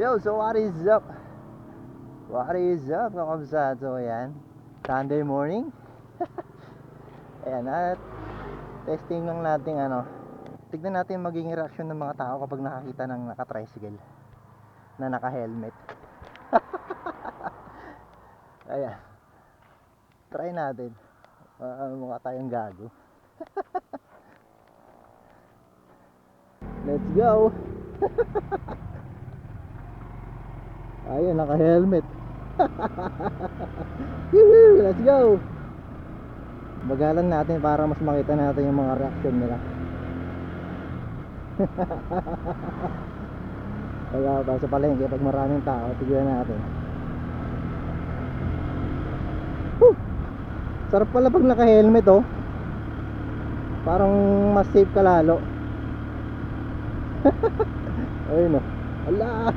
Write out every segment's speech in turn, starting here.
Yo, so what is up? What is up, mga kabsado? Ayan, Sunday morning. Ayan, at testing lang natin ano. Tignan natin magiging reaction ng mga tao kapag nakakita ng naka-tricycle na naka-helmet. Ayan. Try natin. Uh, mukha tayong gago. Let's go! Ayun, naka-helmet. Woohoo! Let's go! Bagalan natin para mas makita natin yung mga reaction nila. Kaya pa sa palengke pag maraming tao, tignan natin. Whew! Sarap pala pag naka-helmet oh. Parang mas safe ka lalo. Ayun oh. Ala!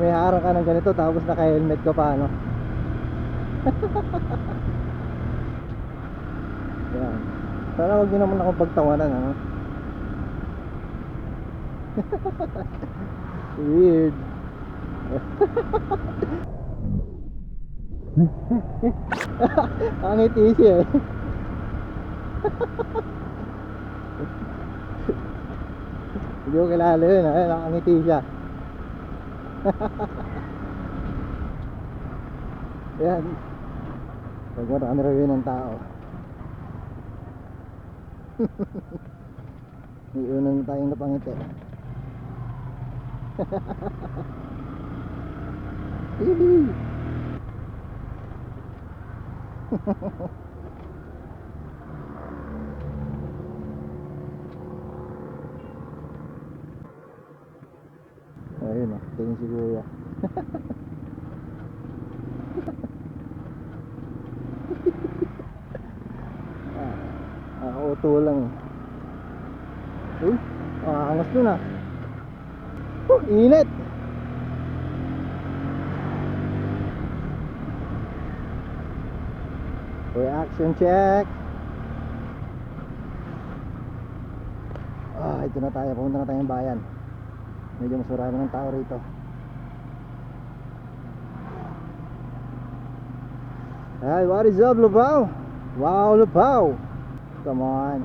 May harang ka ng ganito tapos naka-helmet ka pa ano. Yan. Sana wag niyo naman akong pagtawanan ano. Weird. Ang ngiti siya eh. Hindi ko kilala yun. Ayun, nakangiti siya. Yan. Pag marami rin ng tao. May unang tayong napangiti. Hihi. Tingin si Kuya. ah, nakauto lang eh. Uy, ah, angas dun ah. Oh, init! Reaction check! Ah, ito na tayo. Pumunta na tayong bayan. Medyo mas marami ng tao rito. Hi, what is up, Lubao? Wow, Lubao! Come on.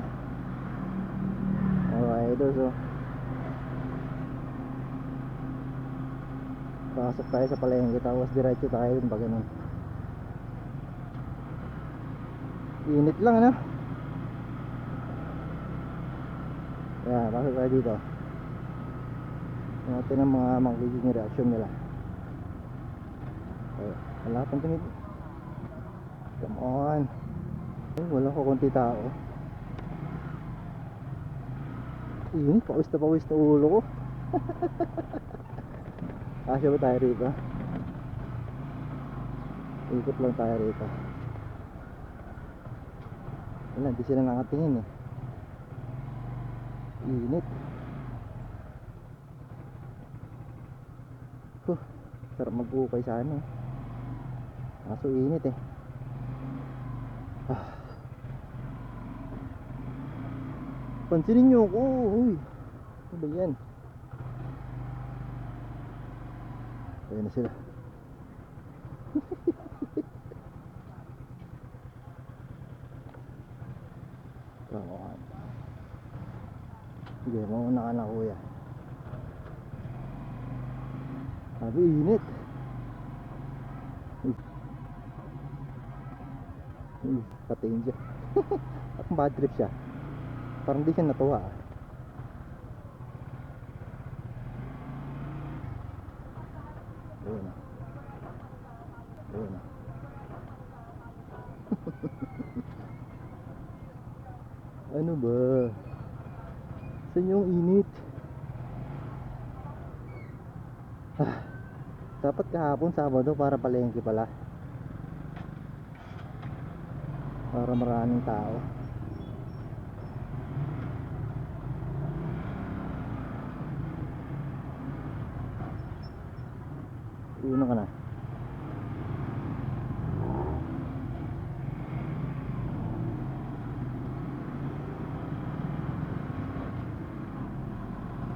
Alright, so. Pasok tayo sa palengke tapos diretso tayo dun pa ganun. Init lang, ano? Yan, pasok tayo dito. Natin ang mga magiging reaction nila. Okay, wala pang tumit. Come on. Ay, wala ko konti tao. Init, pawis na pawis na ulo ko. Kasya ba tayo rito? Ikot lang tayo rito. Wala, hindi sila nakatingin eh. Init. Huh, sarap mag-ukay sa ano. Kaso init eh. Ah. Pansinin nyo ako. Uy. Ano ba yan? Ayun na sila. Come on. Sige, mauna ka na kuya. Sabi, init. Uy, patingin siya. At bad trip siya. Parang di siya natuwa. ah. Ayun na. Ayun na. ano ba? Saan yung init? Ah, dapat kahapon Sabado para palengke pala. Para maraming tao. Uno ka na.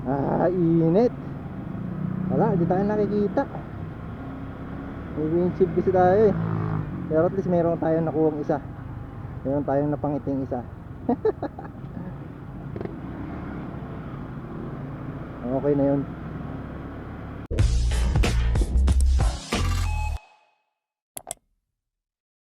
Ah, init. Wala. di tayo nakikita. May windshield kasi tayo eh. Pero at least mayroon tayong nakuhang isa. Mayroon tayong napangiting isa. okay na yun.